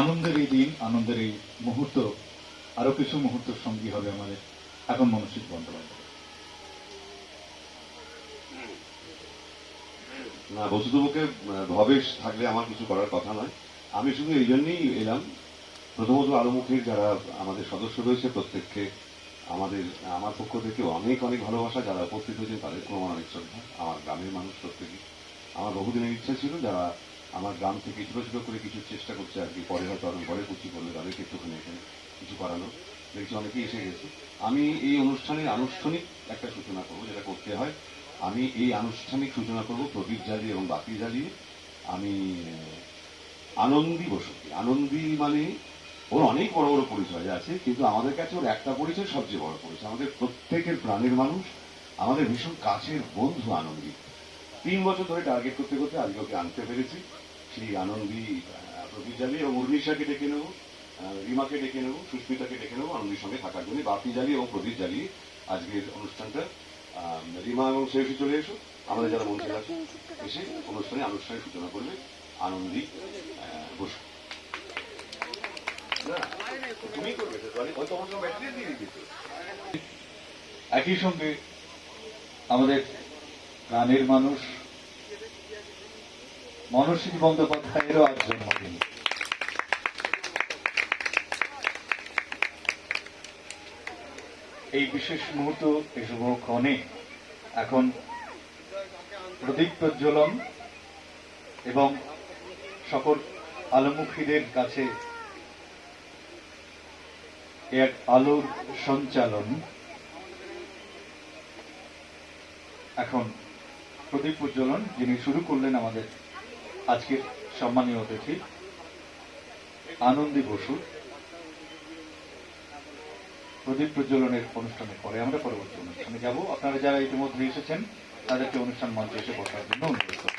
আনন্দের এই দিন আনন্দের এই মুহূর্ত, আরও কিছু মুহূর্ত সঙ্গী হবে আমাদের এখন মনসিক বন্দ্যোপাধ্যায়। না, বসুদেবকে ভবেশ থাকলে আমার কিছু করার কথা নয়। আমি শুধু এই জন্যই এলাম। প্রথমত আলোমুখীর যারা আমাদের সদস্য রয়েছে প্রত্যেককে আমাদের, আমার পক্ষ থেকে অনেক অনেক ভালোবাসা। যারা উপস্থিত হয়েছেন তাদের কোনো অনেক শ্রদ্ধা। আমার গ্রামের মানুষ প্রত্যেকে। আমার বহুদিনের ইচ্ছা ছিল যারা আমার গ্রাম থেকে ছোটো ছোটো করে কিছু চেষ্টা করছে আর কি। পরে হয়তো আমি ঘরে কুচি করলে তাদেরকে একটুখানি এখানে কিছু করানো দেখছি অনেকেই এসে গেছে। আমি এই অনুষ্ঠানের আনুষ্ঠানিক একটা সূচনা করব, যেটা করতে হয়। আমি এই আনুষ্ঠানিক সূচনা করব প্রদীপ জ্বালিয়ে এবং বাতি জ্বালিয়ে আমি আনন্দী বসতি। আনন্দী মানে ওর অনেক বড় বড় পরিচয় আছে, কিন্তু আমাদের কাছে ওর একটা পরিচয় সবচেয়ে বড় পরিচয়। আমাদের প্রত্যেকের প্রাণের মানুষ, আমাদের ভীষণ কাছের বন্ধু আনন্দী। তিন বছর ধরে টার্গেট করতে করতে আজকে ওকে আনতে পেরেছি। সেই আনন্দী প্রদীপ জ্বালিয়ে এবং উর্মিশাকে ডেকে নেব রিমাকে ডেকে নেব সুস্মিতাকে ডেকে নেব আনন্দীর সঙ্গে থাকার জন্য বাতি জ্বালিয়ে এবং প্রদীপ জ্বালিয়ে আজকের অনুষ্ঠানটা রিমা এবং শেষে চলে এসো। আমাদের যারা মঞ্চে আছে এসে অনুষ্ঠানে আনুষ্ঠানিক সূচনা করবে আনন্দী আহ, বসু। একই সঙ্গে আমাদের প্রাণের মানুষ, মনসিক বন্দ্যোপাধ্যায়েরও আজ জন্মদিন এই বিশেষ মুহূর্ত এই শুভক্ষণে এখন প্রদীপ প্রজ্বলন এবং সকল আলোমুখীদের কাছে এক আলোর সঞ্চালন। এখন প্রদীপ উজ্জ্বলন, যিনি শুরু করলেন আমাদের আজকের সম্মানীয় অতিথি, আনন্দী বসু। প্রদীপ প্রজ্বলনের অনুষ্ঠানের পরে আমরা পরবর্তী অনুষ্ঠানে যাব। আপনারা যারা ইতিমধ্যে এসেছেন, তাদেরকে অনুষ্ঠান মঞ্চে এসে বসার জন্য অনুরোধ